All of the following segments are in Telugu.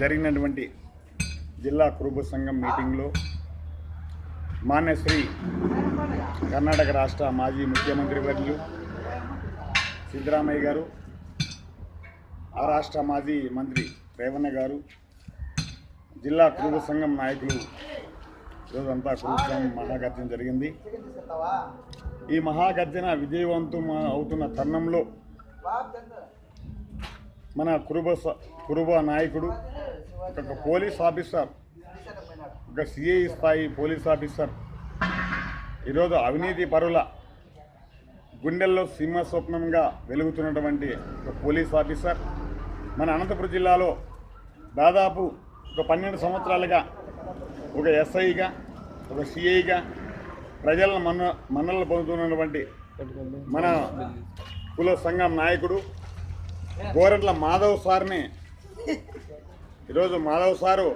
జరిగినటువంటి జిల్లా కురుబ సంఘం మీటింగ్లో మాన్యశ్రీ కర్ణాటక రాష్ట్ర మాజీ ముఖ్యమంత్రి వర్యులు సిద్ధరామయ్య గారు ఆ రాష్ట్ర మాజీ మంత్రి రేవన్న గారు జిల్లా కురుబ సంఘం నాయకులు ఈరోజంతా కురుబ సంఘం మహాగర్జన జరిగింది. ఈ మహాగర్జన విజయవంతం అవుతున్న తరుణంలో మన కురుబ కురుబ నాయకుడు ఒక పోలీస్ ఆఫీసర్ ఒక సిఐ స్థాయి పోలీస్ ఆఫీసర్ ఈరోజు అవినీతి పరుల గుండెల్లో సింహస్వప్నంగా వెలుగుతున్నటువంటి ఒక పోలీస్ ఆఫీసర్. మన అనంతపురం జిల్లాలో దాదాపు ఒక పన్నెండు సంవత్సరాలుగా ఒక ఎస్ఐగా ఒక సిఐగా ప్రజల మన్న మన్నలు పొందుతున్నటువంటి మన కుల సంఘం నాయకుడు గోరంట్ల మాధవ్ సార్ని ఈరోజు మాధవ్ సారు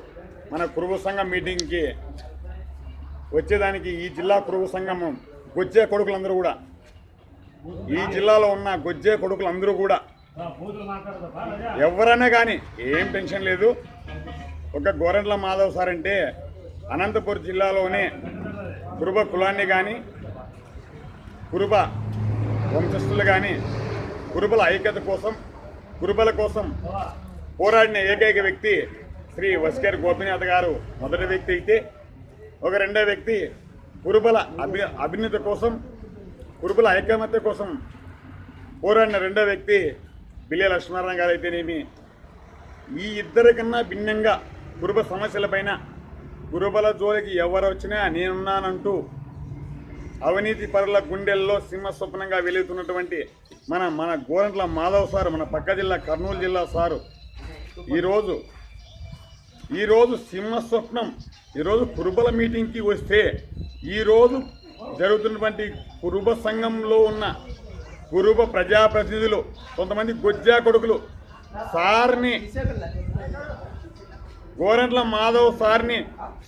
మన కురుగు సంఘం మీటింగ్కి వచ్చేదానికి ఈ జిల్లా కురుగు సంఘం గొజ్జే కొడుకులందరూ కూడా. ఈ జిల్లాలో ఉన్న గొజ్జే కొడుకులందరూ కూడా. ఎవరైనా కానీ ఏం టెన్షన్ లేదు. ఒక గోరంట్ల మాధవ్ సార్ అంటే అనంతపురం జిల్లాలోనే కురుబ కులాన్ని కానీ కురుబ వంశస్థులు కానీ కురుబల ఐక్యత కోసం కురుబల కోసం పోరాడిన ఏకైక వ్యక్తి శ్రీ వస్కేర్ గోపినాథ్ గారు. మొదటి వ్యక్తి అయితే ఒక రెండో వ్యక్తి కురుబల అభి అభ్యున్నతి కోసం కురుబల ఐకమత్య కోసం పోరాడిన రెండో వ్యక్తి బిల్లె లక్ష్మీనారాయణ గారు అయితేనేమి. ఈ ఇద్దరి కన్నా భిన్నంగా కురుబ సమస్యలపైన కురుబల జోలికి ఎవరు వచ్చినా నేనున్నానంటూ అవినీతి పరుల గుండెల్లో సింహ స్వప్నంగా వెలుగుతున్నటువంటి మన మన గోరంట్ల మాధవ్ సారు మన పక్క జిల్లా కర్నూలు జిల్లా సారు ఈరోజు ఈరోజు సింహ స్వప్నం ఈరోజు కురుబల మీటింగ్కి వస్తే ఈరోజు జరుగుతున్నటువంటి కురుబ సంఘంలో ఉన్న కురుబ ప్రజాప్రతినిధులు కొంతమంది గొజ్జా కొడుకులు సార్ని గోరంట్ల మాధవ్ సార్ని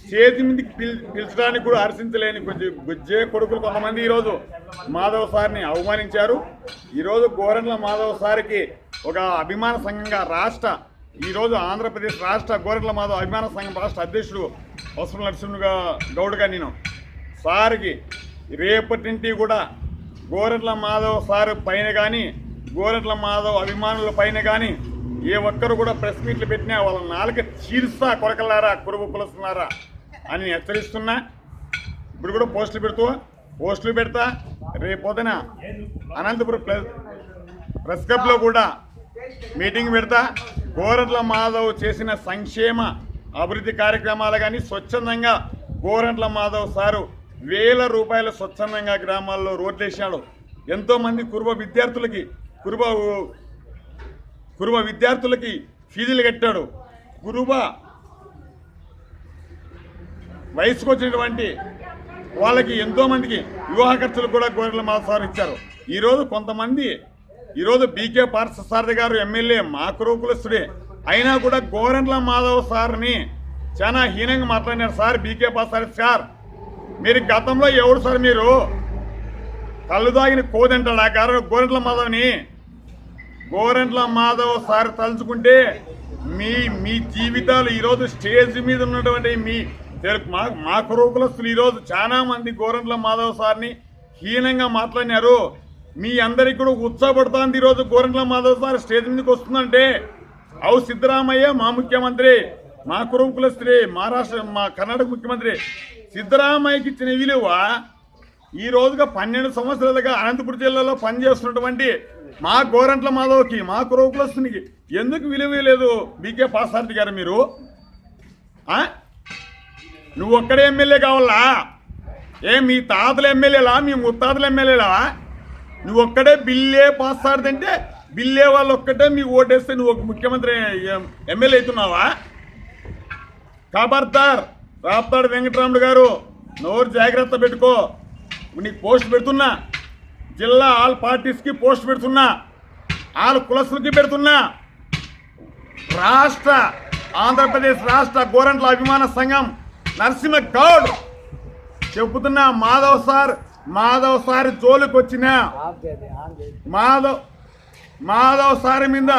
చేతి మీదకి పిల్ పిలిచడానికి కూడా హర్షించలేని కొంచెం గుజ్జే కొడుకులు కొంతమంది ఈరోజు మాధవ్ సార్ని అవమానించారు. ఈరోజు గోరంట్ల మాధవ్ సార్కి ఒక అభిమాన సంఘంగా రాష్ట్ర ఈరోజు ఆంధ్రప్రదేశ్ రాష్ట్ర గోరంట్ల మాధవ్ అభిమాన సంఘం రాష్ట్ర అధ్యక్షుడు వసంత నరసింహగా గౌడ్గా నేను సార్కి రేపటి నుండి కూడా గోరంట్ల మాధవ్ సార్ పైన కానీ గోరంట్ల మాధవ్ అభిమానుల పైన కానీ ఏ ఒక్కరు కూడా ప్రెస్ మీట్లు పెట్టినా వాళ్ళ నాలుక చీరుస్తా కొరకలారా కురుగు పులుస్తున్నారా అని హెచ్చరిస్తున్నా. ఇప్పుడు కూడా పోస్టులు పెడుతూ పోస్టులు పెడతా రేపొద్దున అనంతపురం ప్రెస్ ప్రెస్ క్లబ్లో కూడా మీటింగ్ పెడతా. గోరంట్ల మాధవ్ చేసిన సంక్షేమ అభివృద్ధి కార్యక్రమాలు కానీ స్వచ్ఛందంగా గోరంట్ల మాధవ్ సారు వేల రూపాయల స్వచ్ఛందంగా గ్రామాల్లో రోడ్లు వేసాడు ఎంతోమంది కురుబ విద్యార్థులకి కురుబ కురుబ విద్యార్థులకి ఫీజులు కట్టాడు. కురుబ వయసుకు వచ్చినటువంటి వాళ్ళకి ఎంతోమందికి వివాహ ఖర్చులు కూడా గోరెల మాధవ్ సారు ఇచ్చారు. ఈరోజు కొంతమంది ఈరోజు బీకే పార్థసారథి గారు ఎమ్మెల్యే మా కురుకులస్తుడే అయినా కూడా గోరెంట్ల మాధవ్ సార్ని చాలా హీనంగా మాట్లాడినారు సార్ బీకే పార్థసారథి సార్. మీరు గతంలో ఎవరు సార్ మీరు? కళ్ళు దాగిన కోదంటాడు ఆ గారు గోరెంట్ల మాధవ్ని? గోరెంట్ల మాధవ్ సార్ తలుచుకుంటే మీ మీ జీవితాలు ఈరోజు స్టేజ్ మీద ఉన్నటువంటి మీ మా మా కురుకులస్తులు ఈరోజు చాలామంది గోరంట్ల గోరెంట్ల మాధవ్ సార్ని హీనంగా మాట్లాడినారు. మీ అందరికి కూడా ఉత్సాహపడుతుంది ఈరోజు గోరంట్ల మాధవ్ సార్. స్టేజ్ మీదకి వస్తుందంటే. అవు సిద్ధరామయ్య మా ముఖ్యమంత్రి మా కురుకులస్త్రి మహారాష్ట్ర మా కర్ణాటక ముఖ్యమంత్రి. సిద్ధరామయ్యకి ఇచ్చిన విలువ ఈ రోజుగా పన్నెండు సంవత్సరాలుగా అనంతపురం జిల్లాలో పనిచేస్తున్నటువంటి మా గోరంట్ల మాధవ్కి మా కురవకులస్తునికి ఎందుకు విలువ లేదు బీకే పాసారథి గారు మీరు? నువ్వు ఒక్కడే ఎమ్మెల్యే కావాలా? ఏ మీ తాతల ఎమ్మెల్యేలా మీ ముత్తాతల ఎమ్మెల్యేలా? నువ్వు ఒక్కడే బిల్లే పాస్ ఆడదంటే బిల్లే వాళ్ళు ఒక్కటే మీ ఓటేస్తే నువ్వు ఒక ముఖ్యమంత్రి ఎమ్మెల్యే అవుతున్నావా? ఖబర్దార్ రాప్తాడు వెంకటరాముడు గారు నోరు జాగ్రత్త పెట్టుకో. నీకు పోస్ట్ పెడుతున్నా. జిల్లా ఆల్ పార్టీస్కి పోస్ట్ పెడుతున్నా. ఆల్ కులసులకి పెడుతున్నా. రాష్ట్ర ఆంధ్రప్రదేశ్ రాష్ట్ర గోరంట్ల అభిమాన సంఘం నరసింహ గౌడ్ చెబుతున్నా మాధవ్ సార్ మాధవ్ సార్ జోలికి వచ్చిన మాధవ్ మాధవ్ సార్ మీద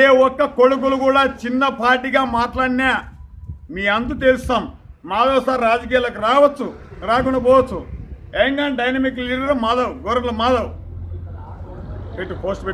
ఏ ఒక్క కొడుకులు కూడా చిన్న పార్టీగా మాట్లాడినా మీ అంతు తెలుస్తాం. మాధవ్ సార్ రాజకీయాలకు రావచ్చు రాకుండా పోవచ్చు. Young and dynamic leader Madhav గొర్రెల మాధవ్. పెట్టు పోస్ట్ పెట్టు.